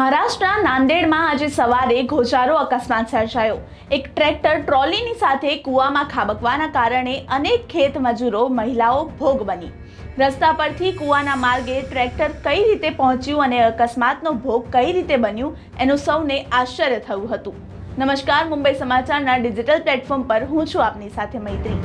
મહારાષ્ટ્રના નાંદેડમાં આજે સવારે ઘોચારો અકસ્માત સર્જાયો. એક ટ્રેક્ટર ટ્રોલીની સાથે કૂવામાં ખાબકવાના કારણે અનેક ખેત મજૂરો, મહિલાઓ ભોગ બની. રસ્તા પરથી કૂવાના માર્ગે ટ્રેક્ટર કઈ રીતે પહોંચ્યું અને અકસ્માતનો ભોગ કઈ રીતે બન્યું, એનું સૌને આશ્ચર્ય થયું હતું. નમસ્કાર, મુંબઈ સમાચારના ડિજિટલ પ્લેટફોર્મ પર હું છું આપની સાથે મૈત્રી.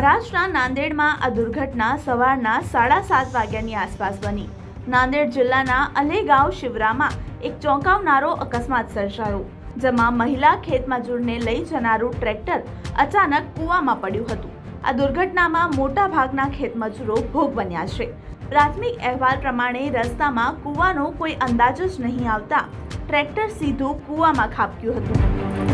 મહારાષ્ટ્રના નાંદેડમાં આ દુર્ઘટના સવારના સાડા સાત વાગ્યાની આસપાસ બની. નાંદેડ જિલ્લાના અલેગાંવ શિવરામાં એક ચોંકાવનારો અકસ્માત સર્જાયો, જેમાં મહિલા ખેતમજૂરને લઈ જનારું ટ્રેક્ટર અચાનક કૂવામાં પડ્યું હતું. આ દુર્ઘટનામાં મોટા ભાગના ખેતમજૂરો ભોગ બન્યા છે. પ્રાથમિક અહેવાલ પ્રમાણે રસ્તામાં કૂવાનો કોઈ અંદાજ જ નહીં આવતા ટ્રેક્ટર સીધું કૂવામાં ખાબક્યું હતું.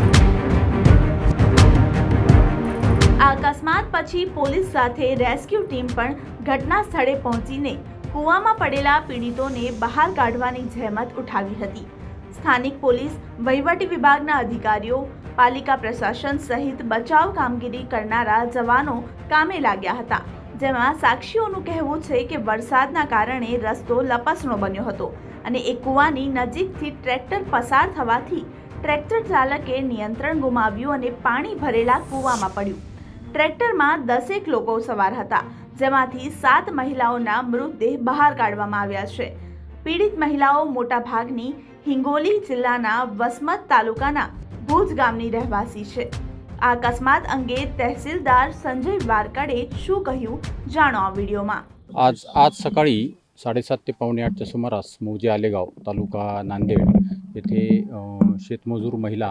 આ અકસ્માત પછી પોલીસ સાથે રેસ્ક્યુ ટીમ પણ ઘટના સ્થળે પહોંચીને કૂવામાં પડેલા પીડિતોને બહાર કાઢવાની જહેમત ઉઠાવી હતી. સ્થાનિક પોલીસ, વહીવટી વિભાગના અધિકારીઓ, પાલિકા પ્રશાસન સહિત બચાવ કામગીરી કરનારા જવાનો કામે લાગ્યા હતા, જેમાં સાક્ષીઓનું કહેવું છે કે વરસાદના કારણે રસ્તો લપસણો બન્યો હતો અને એ કૂવાની નજીકથી ટ્રેક્ટર પસાર થવાથી ટ્રેક્ટર ચાલકે નિયંત્રણ ગુમાવ્યું અને પાણી ભરેલા કૂવામાં પડ્યું. ટ્રેક્ટરમાં દસેક લોકો સવાર હતા જેમાંથી સાત મહિલાઓના મૃતદેહ બહાર કાઢવામાં આવ્યા છે પીડિત મહિલાઓ મોટાભાગની હિંગોલી જિલ્લાના વસમત તાલુકાના ભુજ ગામની રહેવાસી છે આ અકસ્માત અંગે તહેસીલદાર સંજય વારકડે શું કહ્યું જાણો આ વિડીયોમાં आज आज सकाळी साडेसात ते पावणे आठच्या सुमारास मौजे आलेगाव तालुका नांदेड येथे अ, शेतमजूर महिला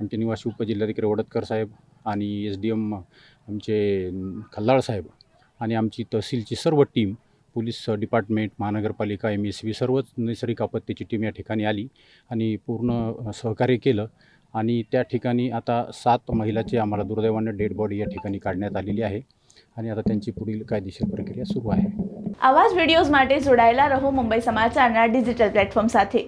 आमचे निवासी उपजिल्हाधिकारी वडतकर साहेब आणि एस डी एम आमचे अं, खल्लाळ साहेब आणि आमची तहसीलची सर्व टीम पोलीस डिपार्टमेंट महानगरपालिका एम एस बी सर्वच नैसर्गिक आपत्तीची टीम या ठिकाणी आली आणि पूर्ण अ, सहकार्य केलं आणि त्या ठिकाणी आता सात महिलाची आम्हाला दुर्दैवानं डेड बॉडी या ठिकाणी काढण्यात आलेली आहे आणि आता त्यांची पुढील कायदेशीर प्रक्रिया सुरू आहे આવા જ વિડીયોઝ માટે જોડાયેલા રહો મુંબઈ સમાચારના ડિજિટલ પ્લેટફોર્મ સાથે